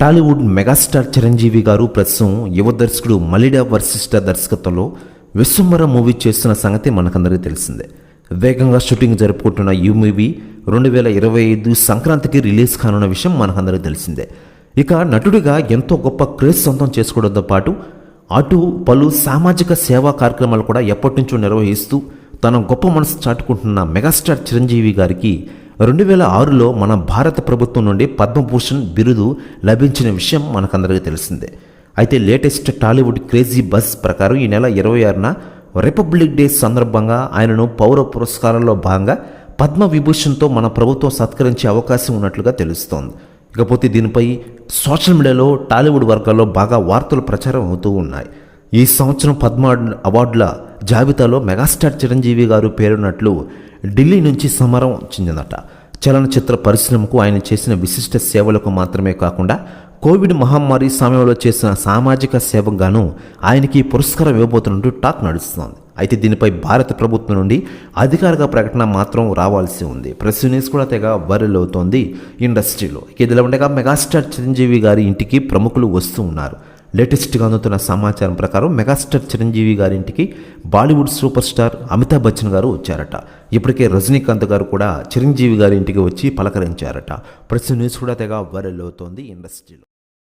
Tollywood megastar Chiranjeevi గారు ప్రస్తుతం యువ దర్శకుడు మలిడా వర్సిస్ట దర్శకత్వంలో విశ్వంబర మూవీ చేస్తున్న సంగతి మనకందరికీ తెలిసిందే. వేగంగా షూటింగ్ జరుపుకుంటున్న ఈ మూవీ రెండు వేల ఇరవై ఐదు సంక్రాంతికి రిలీజ్ కానున్న విషయం మనకందరికీ తెలిసిందే. ఇక నటుడిగా ఎంతో గొప్ప క్రేజ్ సొంతం చేసుకోవడంతో పాటు అటు పలు సామాజిక సేవా కార్యక్రమాలు కూడా ఎప్పటి నుంచో నిర్వహిస్తూ తన గొప్ప మనసు చాటుకుంటున్న మెగాస్టార్ చిరంజీవి గారికి రెండు వేల ఆరులో మన భారత ప్రభుత్వం నుండి పద్మభూషణ్ బిరుదు లభించిన విషయం మనకందరికీ తెలిసిందే. అయితే లేటెస్ట్ టాలీవుడ్ క్రేజీ బస్ ప్రకారం ఈ నెల ఇరవై ఆరున రిపబ్లిక్ డే సందర్భంగా ఆయనను పౌర పురస్కారాల్లో భాగంగా పద్మ విభూషణ్తో మన ప్రభుత్వం సత్కరించే అవకాశం ఉన్నట్లుగా తెలుస్తోంది. ఇకపోతే దీనిపై సోషల్ మీడియాలో టాలీవుడ్ వర్గాల్లో బాగా వార్తలు ప్రచారం అవుతూ ఉన్నాయి. ఈ సంవత్సరం పద్మ అవార్డుల జాబితాలో మెగాస్టార్ చిరంజీవి గారు పేరున్నట్లు ఢిల్లీ నుంచి సమరం చెందిందట. చలనచిత్ర పరిశ్రమకు ఆయన చేసిన విశిష్ట సేవలకు మాత్రమే కాకుండా కోవిడ్ మహమ్మారి సమయంలో చేసిన సామాజిక సేవగాను ఆయనకి పురస్కారం ఇవ్వబోతున్నట్టు టాక్ నడుస్తోంది. అయితే దీనిపై భారత ప్రభుత్వం నుండి అధికారిక ప్రకటన మాత్రం రావాల్సి ఉంది. ప్రెస్ న్యూస్ కూడా తెగ వైరల్ అవుతోంది ఇండస్ట్రీలో. ఇక ఇదిలా ఉండగా మెగాస్టార్ చిరంజీవి గారి ఇంటికి ప్రముఖులు వస్తూ ఉన్నారు. లేటెస్ట్గా అందుతున్న సమాచారం ప్రకారం మెగాస్టార్ చిరంజీవి గారి ఇంటికి Bollywood super star Amitabh Bachchan గారు వచ్చారట. ఇప్పటికే రజనీకాంత్ గారు కూడా చిరంజీవి గారి ఇంటికి వచ్చి పలకరించారట. ప్రెస్ న్యూస్ కూడా తెగ వైరల్ అవుతోంది ఇండస్ట్రీలో.